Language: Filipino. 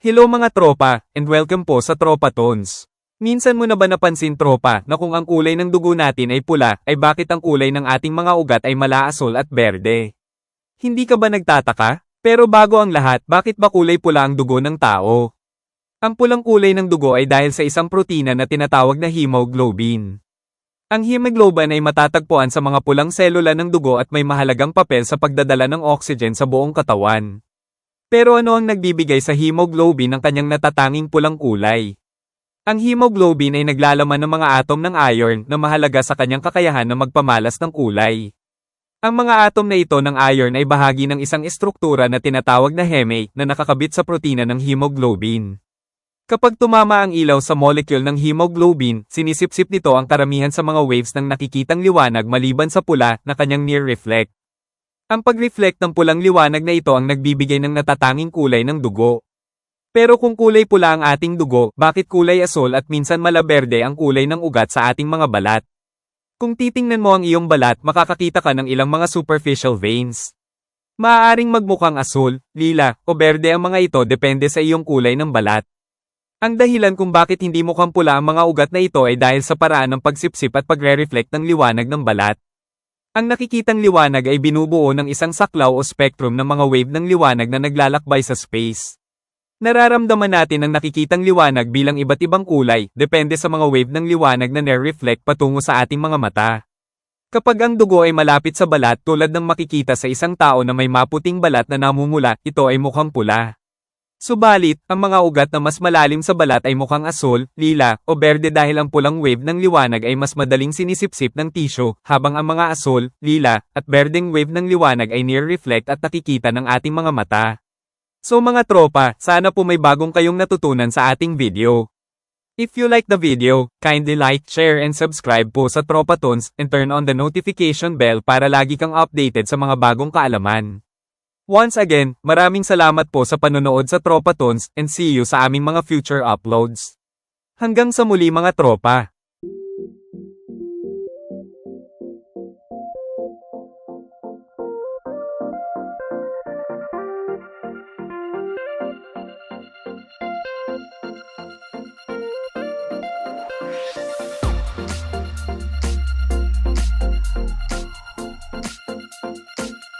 Hello mga tropa, and welcome po sa Tropa Tones. Minsan mo na ba napansin tropa na kung ang kulay ng dugo natin ay pula, ay bakit ang kulay ng ating mga ugat ay malaasol at berde? Hindi ka ba nagtataka? Pero bago ang lahat, bakit ba kulay pula ang dugo ng tao? Ang pulang kulay ng dugo ay dahil sa isang protina na tinatawag na hemoglobin. Ang hemoglobin ay matatagpuan sa mga pulang selula ng dugo at may mahalagang papel sa pagdadala ng oxygen sa buong katawan. Pero ano ang nagbibigay sa hemoglobin ng kanyang natatanging pulang kulay? Ang hemoglobin ay naglalaman ng mga atom ng iron na mahalaga sa kanyang kakayahan na magpamalas ng kulay. Ang mga atom na ito ng iron ay bahagi ng isang estruktura na tinatawag na heme na nakakabit sa protina ng hemoglobin. Kapag tumama ang ilaw sa molecule ng hemoglobin, sinisipsip nito ang karamihan sa mga waves ng nakikitang liwanag maliban sa pula na kanyang near reflect. Ang pag-reflect ng pulang liwanag na ito ang nagbibigay ng natatanging kulay ng dugo. Pero kung kulay pula ang ating dugo, bakit kulay asol at minsan malaberde ang kulay ng ugat sa ating mga balat? Kung titingnan mo ang iyong balat, makakakita ka ng ilang mga superficial veins. Maaaring magmukhang asul, lila, o berde ang mga ito depende sa iyong kulay ng balat. Ang dahilan kung bakit hindi mukhang pula ang mga ugat na ito ay dahil sa paraan ng pagsipsip at pagre-reflect ng liwanag ng balat. Ang nakikitang liwanag ay binubuo ng isang saklaw o spectrum ng mga wave ng liwanag na naglalakbay sa space. Nararamdaman natin ang nakikitang liwanag bilang iba't ibang kulay, depende sa mga wave ng liwanag na nare-reflect patungo sa ating mga mata. Kapag ang dugo ay malapit sa balat tulad ng makikita sa isang tao na may maputing balat na namumula, ito ay mukhang pula. Subalit, ang mga ugat na mas malalim sa balat ay mukhang asul, lila, o berde dahil ang pulang wave ng liwanag ay mas madaling sinisipsip ng tissue, habang ang mga asul, lila, at berdeng wave ng liwanag ay near-reflect at nakikita ng ating mga mata. So mga tropa, sana po may bagong kayong natutunan sa ating video. If you like the video, kindly like, share and subscribe po sa Tropa Tones and turn on the notification bell para lagi kang updated sa mga bagong kaalaman. Once again, maraming salamat po sa panonood sa Tropa Tones and see you sa aming mga future uploads. Hanggang sa muli mga tropa.